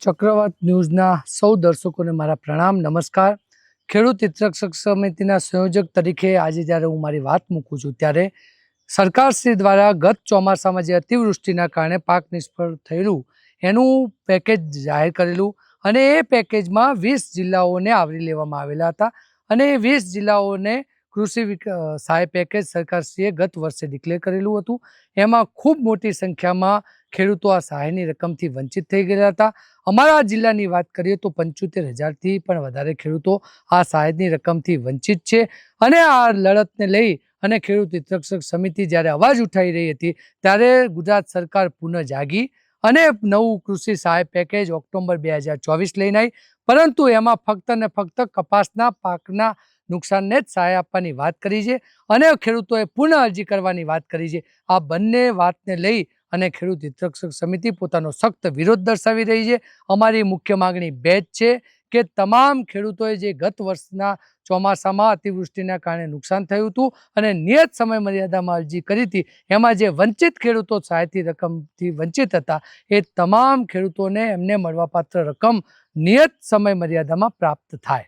ચક્રવાત ન્યૂઝના સૌ દર્શકોને મારા પ્રણામ, નમસ્કાર. ખેડૂત હિતરક્ષક સમિતિના સંયોજક તરીકે આજે જ્યારે હું મારી વાત મૂકું છું ત્યારે સરકારશ્રી દ્વારા ગત ચોમાસામાં જે અતિવૃષ્ટિના કારણે પાક નિષ્ફળ થયેલું, એનું પેકેજ જાહેર કરેલું અને એ પેકેજમાં વીસ જિલ્લાઓને આવરી લેવામાં આવેલા હતા અને એ વીસ જિલ્લાઓને કૃષિ સહાય પેકેજ સરકારશ્રીએ ગત વર્ષે ડિક્લેર કરેલું હતું. એમાં ખૂબ મોટી સંખ્યામાં ખેડૂતો આ સહાયની રકમથી વંચિત થઈ ગયા હતા. અમારા જિલ્લાની વાત કરીએ તો પંચોતેર હજારથી પણ વધારે ખેડૂતો આ સહાયની રકમથી વંચિત છે અને આ લડતને લઈ અને ખેડૂત હિતરક્ષક સમિતિ જ્યારે અવાજ ઉઠાવી રહી હતી ત્યારે ગુજરાત સરકાર પુનઃ જાગી અને નવું કૃષિ સહાય પેકેજ ઓક્ટોબર બે હજાર ચોવીસ લઈને આવી. પરંતુ એમાં ફક્ત ને ફક્ત કપાસના પાકના નુકસાનને જ સહાય આપવાની વાત કરી છે અને ખેડૂતોએ પુનઃ અરજી કરવાની વાત કરી છે. આ બંને વાતને લઈ અને ખેડૂત હિતરક્ષક સમિતિ પોતાનો સખ્ત વિરોધ દર્શાવી રહી છે. અમારી મુખ્ય માગણી બે જ છે કે તમામ ખેડૂતોએ જે ગત વર્ષના ચોમાસામાં અતિવૃષ્ટિના કારણે નુકસાન થયું હતું અને નિયત સમય મર્યાદામાં અરજી કરી હતી, એમાં જે વંચિત ખેડૂતો સહાયથી રકમથી વંચિત હતા, એ તમામ ખેડૂતોને એમને મળવાપાત્ર રકમ નિયત સમય મર્યાદામાં પ્રાપ્ત થાય.